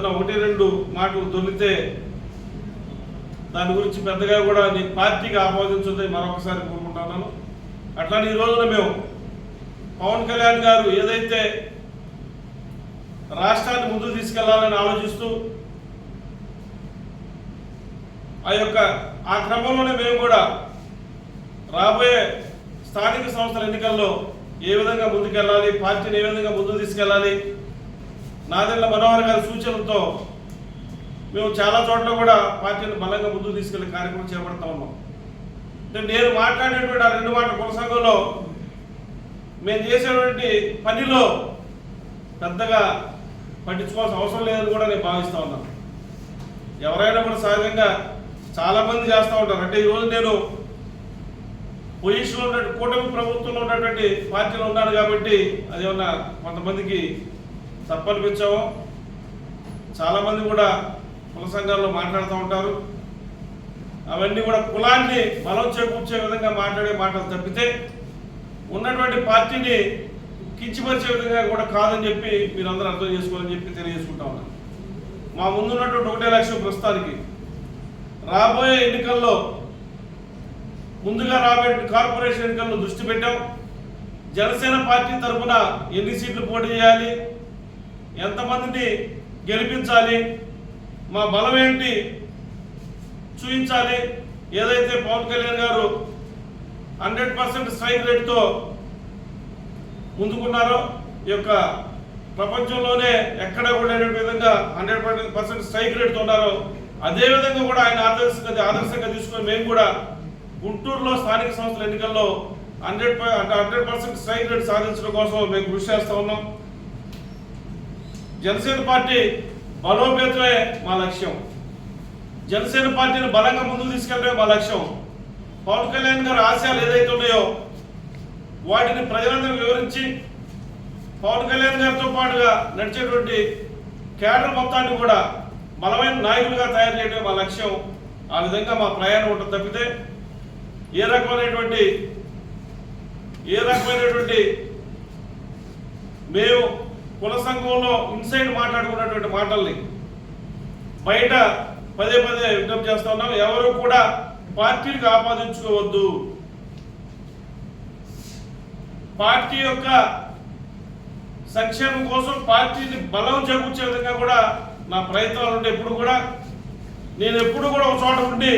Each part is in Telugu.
ఏదైనా ఒకటి రెండు మాటలు దొరికితే దాని గురించి పెద్దగా కూడా నీ పార్టీకి ఆమోదించదని మరొకసారి కోరుకుంటున్నాను అట్లానే ఈ రోజున మేము పవన్ కళ్యాణ్ గారు ఏదైతే రాష్ట్రాన్ని ముందుకు తీసుకెళ్ళాలని ఆలోచిస్తూ ఆ యొక్క ఆ క్రమంలోనే మేము కూడా రాబోయే స్థానిక సంస్థల ఎన్నికల్లో ఏ విధంగా ముందుకెళ్ళాలి పార్టీని ఏ విధంగా ముందుకు తీసుకెళ్ళాలి నాదెళ్ళ మనోహర్ గారి సూచనలతో మేము చాలా చోట్ల కూడా పార్టీని బలంగా ముందుకు తీసుకెళ్ళే కార్యక్రమం చేపడతా ఉన్నాం. నేను మాట్లాడినటువంటి ఆ రెండు మాటల ప్రసంగంలో మేము చేసేటువంటి పనిలో పెద్దగా పట్టించుకోవాల్సిన అవసరం లేదని కూడా నేను భావిస్తూ ఉన్నాను ఎవరైనా కూడా సహజంగా చాలామంది చేస్తూ ఉంటారు. అంటే ఈరోజు నేను పొజిషన్లో ఉన్న కూటమి ప్రభుత్వంలో ఉన్నటువంటి పార్టీలో ఉన్నాను కాబట్టి అది ఏమన్నా కొంతమందికి తప్పనిపించామో చాలామంది కూడా కుల సంఘాల్లో మాట్లాడుతూ ఉంటారు. అవన్నీ కూడా కులాన్ని బలం చేకూర్చే విధంగా మాట్లాడే మాటలు తప్పితే ఉన్నటువంటి పార్టీని కించిపరిచే విధంగా కూడా కాదని చెప్పి మీరందరూ అర్థం చేసుకోవాలని చెప్పి తెలియజేసుకుంటా ఉన్నాను. మా ముందున్నటువంటి ఒకటే లక్ష్యం ప్రస్తుతానికి. రాబోయే ఎన్నికల్లో ముందుగా రాబోయే కార్పొరేషన్ ఎన్నికల్లో దృష్టి పెట్టాం. జనసేన పార్టీ తరఫున ఎన్ని సీట్లు పోటీ చేయాలి? ఎంతమందిని గెలిపించాలి? మా బలం ఏంటి? చూపించాలి. ఏదైతే Pawan Kalyan garu hundred percent strike రేట్తో ముందుకున్నారో ఈ యొక్క ప్రపంచంలోనే ఎక్కడ కూడా విధంగా హండ్రెడ్ పర్సెంట్ స్ట్రైక్ రేట్తో ఉన్నారో అదేవిధంగా కూడా ఆయన ఆదర్శంగా ఆదర్శంగా తీసుకొని మేము కూడా గుంటూరులో స్థానిక సంస్థల ఎన్నికల్లో hundred hundred percent strike rate సాధించడం కోసం మేము కృషి చేస్తూ ఉన్నాం. జనసేన పార్టీ బలోపేతమే మా లక్ష్యం. జనసేన పార్టీని బలంగా ముందుకు తీసుకెళ్ళడమే మా లక్ష్యం. పవన్ కళ్యాణ్ గారి ఆశయాలు ఏదైతే ఉన్నాయో వాటిని ప్రజలందరూ వివరించి పవన్ కళ్యాణ్ గారితో పాటుగా నడిచేటువంటి కేడర్ మొత్తాన్ని కూడా బలమైన నాయకులుగా తయారు చేయడమే మా లక్ష్యం. ఆ విధంగా మా ప్రయాణం ఉంటుంది తప్పితే ఏ రకమైనటువంటి ఏ రకమైనటువంటి మేము కుల సంఘంలో ఇన్సైడ్ మాట్లాడుకున్నటువంటి మాటల్ని బయట పదే పదే విజ్ఞప్తి చేస్తా ఉన్నాం. ఎవరు కూడా పార్టీకి ఆపాదించుకోవద్దు. పార్టీ యొక్క సంక్షేమం కోసం పార్టీని బలం చేకూర్చే విధంగా కూడా నా ప్రయత్నాలు ఉంటే ఎప్పుడు కూడా నేను ఎప్పుడు కూడా ఒక చోట ఉండి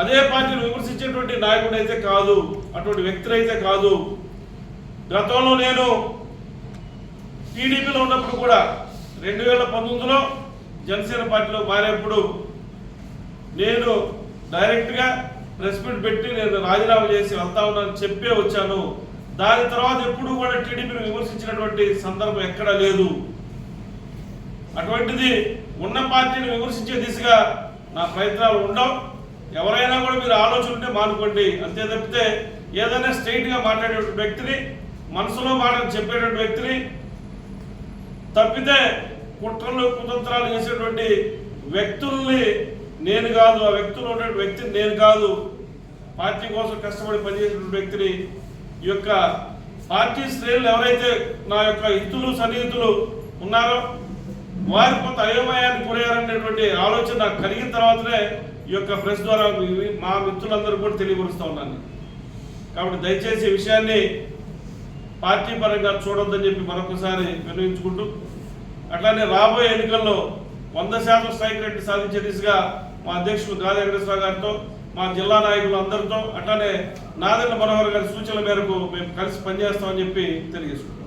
అదే పార్టీని విమర్శించేటువంటి నాయకుడు అయితే కాదు అటువంటి వ్యక్తులు అయితే కాదు. గతంలో నేను టీడీపీలో ఉన్నప్పుడు కూడా రెండు వేల పంతొమ్మిదిలో జనసేన పార్టీలో మారేప్పుడు నేను డైరెక్ట్గా ప్రెస్ మీట్ పెట్టి నేను రాజీనామా చేసి వెళ్తా ఉన్నాను చెప్పే వచ్చాను. దాని తర్వాత ఎప్పుడు కూడా టీడీపీని విమర్శించినటువంటి సందర్భం ఎక్కడా లేదు. అటువంటిది ఉన్న పార్టీని విమర్శించే దిశగా నా ప్రయత్నాలు ఉండవు. ఎవరైనా కూడా మీరు ఆలోచన ఉంటే మానుకోండి. అంతే తప్పితే ఏదైనా స్ట్రైట్గా మాట్లాడేటువంటి వ్యక్తిని మనసులో మాట చెప్పేటువంటి వ్యక్తిని తప్పితే కుట్రలు కుతంత్రాలు చేసేటువంటి వ్యక్తుల్ని నేను కాదు ఆ వ్యక్తులు ఉన్నటువంటి వ్యక్తిని నేను కాదు పార్టీ కోసం కష్టపడి పనిచేసినటువంటి వ్యక్తిని ఈ యొక్క పార్టీ శ్రేణులు ఎవరైతే నా యొక్క హితులు సన్నిహితులు ఉన్నారో వారి కొంత అయోమయాన్ని గురయ్యారనేటువంటి ఆలోచన నాకు కలిగిన తర్వాతనే ఈ యొక్క ప్రెస్ ద్వారా మా మిత్రులందరూ కూడా తెలియపరుస్తూ ఉన్నాను. కాబట్టి దయచేసి ఈ విషయాన్ని పార్టీ పరంగా చూడొద్దని చెప్పి మరొకసారి వినియోగించుకుంటూ అట్లానే రాబోయే ఎన్నికల్లో వంద శాతం స్ట్రైక్ రేట్ సాధించే దిశగా మా అధ్యక్షులు గాలి వెంకటేశ్వర గారితో మా జిల్లా నాయకులు అందరితో అట్లానే నాదెండ్ల మనోహర్ గారి సూచనల మేరకు మేము కలిసి పనిచేస్తామని చెప్పి తెలియజేసుకుంటాం